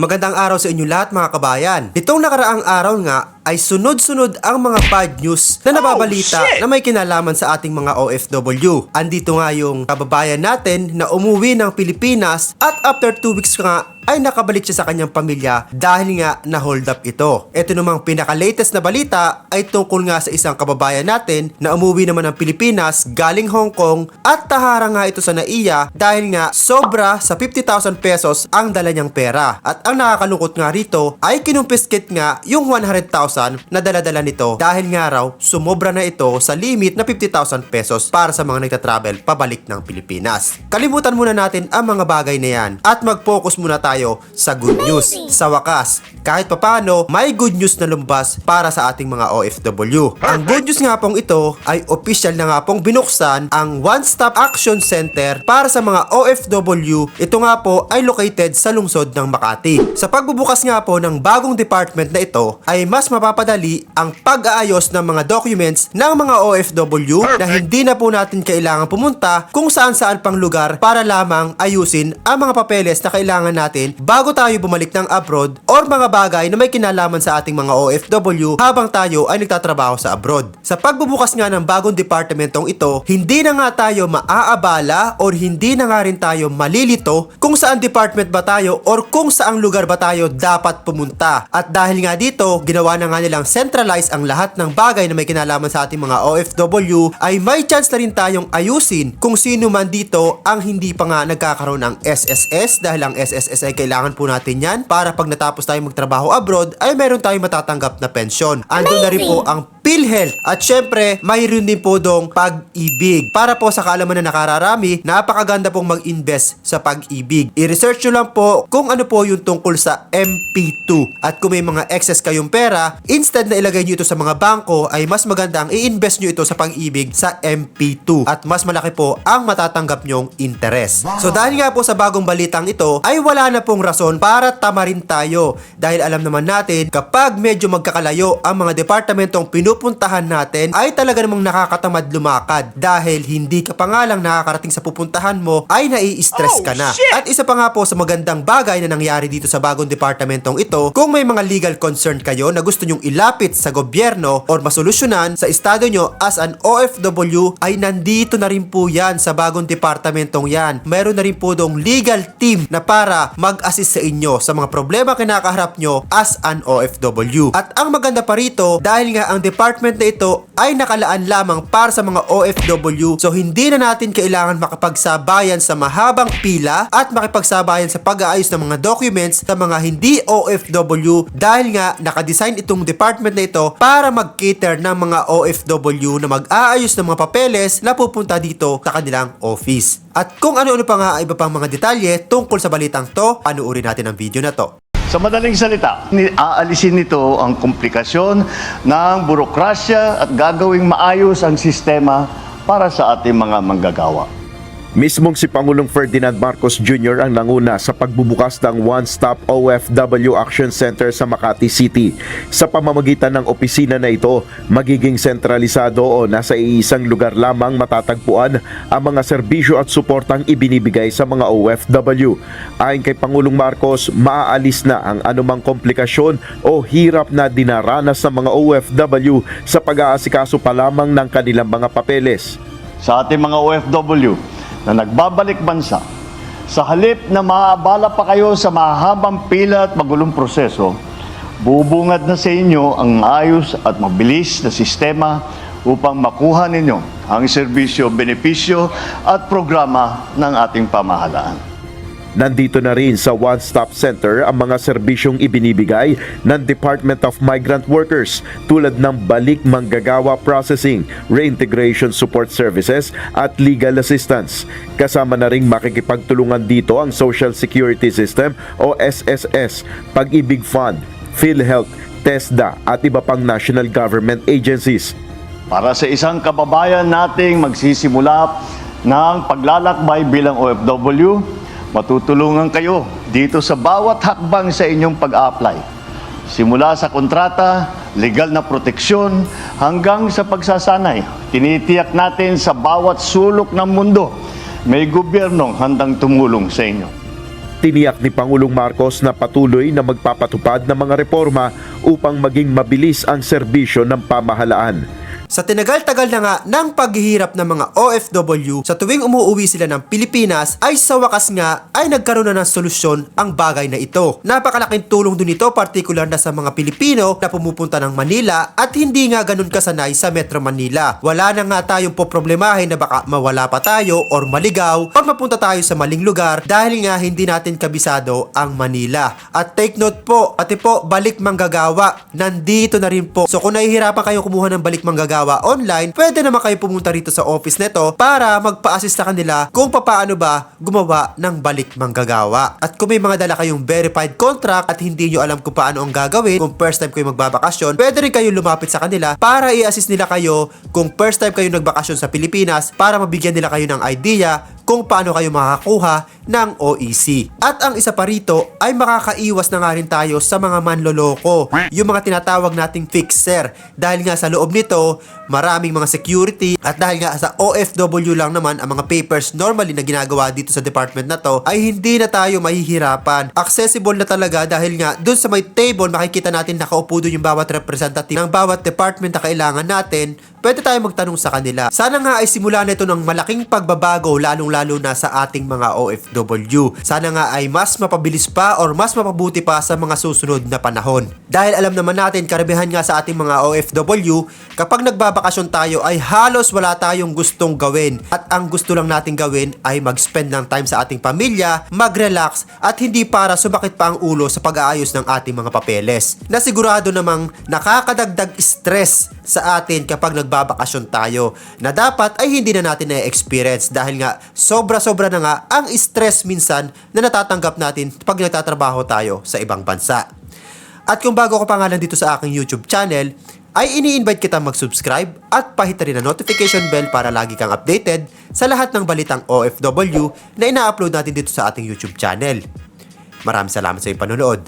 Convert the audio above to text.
Magandang araw sa inyo lahat mga kabayan. Itong nakaraang araw nga ay sunod-sunod ang mga bad news na nababalita na may kinalaman sa ating mga OFW. Andito nga yung kababayan natin na umuwi ng Pilipinas at after 2 weeks nga ay nakabalik siya sa kanyang pamilya dahil nga na hold up ito. Ito namang pinaka-latest na balita ay tungkol nga sa isang kababayan natin na umuwi naman ng Pilipinas galing Hong Kong at tahara nga ito sa naiya dahil nga sobra sa 50,000 pesos ang dala niyang pera. At ang nakakalungkot nga rito ay kinumpiskit nga yung 100,000 na dala-dala nito dahil nga raw sumobra na ito sa limit na 50,000 pesos para sa mga nagtatravel pabalik ng Pilipinas. Kalimutan muna natin ang mga bagay na yan at mag-focus muna tayo sa good news. Sa wakas, kahit papano, may good news na lumabas para sa ating mga OFW. Ang good news nga pong ito ay official na nga pong binuksan ang One Stop Action Center para sa mga OFW. Ito nga po ay located sa lungsod ng Makati. Sa pagbubukas nga po ng bagong department na ito ay mas mapapadali ang pag-aayos ng mga documents ng mga OFW na hindi na po natin kailangan pumunta kung saan saan pang lugar para lamang ayusin ang mga papeles na kailangan natin bago tayo bumalik ng abroad or mga bagay na may kinalaman sa ating mga OFW habang tayo ay nagtatrabaho sa abroad. Sa pagbubukas nga ng bagong departamentong ito, hindi na nga tayo maaabala or hindi na nga rin tayo malilito kung saan department ba tayo or kung saang lugar ba tayo dapat pumunta. At dahil nga dito, ginawa na nga nilang centralize ang lahat ng bagay na may kinalaman sa ating mga OFW ay may chance na rin tayong ayusin kung sino man dito ang hindi pa nga nagkakaroon ng SSS dahil ang SSS ay kailangan po natin yan para pag natapos tayo magtrabaho abroad ay meron tayong matatanggap na pensyon. Ando na rin po ang PhilHealth at syempre mayroon din po dong pag-ibig. Para po sa kaalaman na nakararami, napakaganda pong mag-invest sa pag-ibig. I-research nyo lang po kung ano po yung tungkol sa MP2. At kung may mga excess kayong pera, instead na ilagay nyo ito sa mga bangko, ay mas maganda ang i-invest nyo ito sa pag-ibig sa MP2. At mas malaki po ang matatanggap nyong interest. So dahil nga po sa bagong balitang ito, ay wala na pong rason para tamarin tayo. Dahil alam naman natin, kapag medyo magkakalayo ang mga departamentong pinupuntahan natin, ay talaga namang nakakatamad lumakad. Dahil hindi ka pa nga lang nakakarating sa pupuntahan mo, ay nai-stress ka na. At isa pa nga po sa magandang bagay na nangyari dito sa bagong departamentong ito, kung may mga legal concern kayo na gusto nyong ilapit sa gobyerno or masolusyonan sa estado nyo as an OFW, ay nandito na rin po yan sa bagong departamentong yan. Meron na rin po dong legal team na para mag-assist sa inyo sa mga problema kinakaharap nyo as an OFW. At ang maganda pa rito, dahil nga ang department na ito ay nakalaan lamang para sa mga OFW, so hindi na natin kailangan makapagsabayan sa mahabang pila at makipagsabayan sa pag-aayos ng mga documents sa mga hindi OFW dahil nga nakadesign itong department na ito para mag-cater ng mga OFW na mag-aayos ng mga papeles na pupunta dito sa kanilang office. At kung ano-ano pa nga iba pang mga detalye tungkol sa balitang to, panuorin natin ang video na to. Sa madaling salita, aalisin nito ang komplikasyon ng burokrasya at gagawing maayos ang sistema para sa ating mga manggagawa. Mismong si Pangulong Ferdinand Marcos Jr. ang nanguna sa pagbubukas ng One Stop OFW Action Center sa Makati City. Sa pamamagitan ng opisina na ito, magiging sentralisado o nasa iisang lugar lamang matatagpuan ang mga serbisyo at suportang ibinibigay sa mga OFW. Ayon kay Pangulong Marcos, maaalis na ang anumang komplikasyon o hirap na dinaranas ng mga OFW sa pag-aasikaso pa lamang ng kanilang mga papeles. Sa ating mga OFW na nagbabalik bansa, sa halip na maabala pa kayo sa mahabang pila at magulong proseso, bubungad na sa inyo ang ayos at mabilis na sistema upang makuha ninyo ang serbisyo, benepisyo at programa ng ating pamahalaan. Nandito na rin sa One Stop Center ang mga serbisyong ibinibigay ng Department of Migrant Workers tulad ng balik manggagawa processing, reintegration support services at legal assistance. Kasama na rin makikipagtulungan dito ang Social Security System o SSS, Pag-ibig Fund, PhilHealth, TESDA at iba pang national government agencies. Para sa isang kababayan nating magsisimula ng paglalakbay bilang OFW, matutulungan kayo dito sa bawat hakbang sa inyong pag-apply. Simula sa kontrata, legal na proteksyon, hanggang sa pagsasanay. Tinitiyak natin sa bawat sulok ng mundo, may gobyernong handang tumulong sa inyo. Tiniyak ni Pangulong Marcos na patuloy na magpapatupad ng mga reforma upang maging mabilis ang serbisyo ng pamahalaan. Sa tinagal-tagal na nga ng paghihirap ng mga OFW sa tuwing umuwi sila ng Pilipinas ay sa wakas nga ay nagkaroon na ng solusyon ang bagay na ito. Napakalaking tulong dun ito partikular na sa mga Pilipino na pumupunta ng Manila at hindi nga ganun kasanay sa Metro Manila. Wala na nga tayong poproblemahin na baka mawala pa tayo or maligaw pag mapunta tayo sa maling lugar dahil nga hindi natin kabisado ang Manila. At take note po, pati po balik manggagawa, nandito na rin po. So kung nahihirapan kayo kumuha ng balik manggagawa online, pwede naman kayo pumunta rito sa office nito para magpa-assist sa kanila kung paano ba gumawa ng balik manggagawa. At kung may mga dala kayong verified contract at hindi nyo alam kung paano ang gagawin, kung first time kayo magbabakasyon, pwede rin kayo lumapit sa kanila para i-assist nila kayo kung first time kayo nagbakasyon sa Pilipinas para mabigyan nila kayo ng idea kung paano kayo makakakuha ng OEC. At ang isa pa rito ay makakaiwas na nga rin tayo sa mga manloloko, yung mga tinatawag nating fixer. Dahil nga sa loob nito, maraming mga security at dahil nga sa OFW lang naman ang mga papers normally na ginagawa dito sa department na to ay hindi na tayo mahihirapan. Accessible na talaga dahil nga dun sa may table makikita natin nakaupo dun yung bawat representative ng bawat department na kailangan natin pwede tayo magtanong sa kanila. Sana nga ay simula nito ng malaking pagbabago lalong-lalo na sa ating mga OFW. Sana nga ay mas mapabilis pa or mas mapabuti pa sa mga susunod na panahon. Dahil alam naman natin, karamihan nga sa ating mga OFW, kapag nagbabakasyon tayo ay halos wala tayong gustong gawin. At ang gusto lang natin gawin ay mag-spend ng time sa ating pamilya, mag-relax, at hindi para sumakit pa ang ulo sa pag-aayos ng ating mga papeles. Na sigurado namang nakakadagdag stress sa atin kapag nagbabakasyon tayo na dapat ay hindi na natin na-experience dahil nga sobra-sobra na nga ang stress minsan na natatanggap natin pag nagtatrabaho tayo sa ibang bansa. At kung bago ka pa nga lang dito sa aking YouTube channel, ay ini-invite kita mag-subscribe at pahita rin ang notification bell para lagi kang updated sa lahat ng balitang OFW na ina-upload natin dito sa ating YouTube channel. Maraming salamat sa iyong panonood.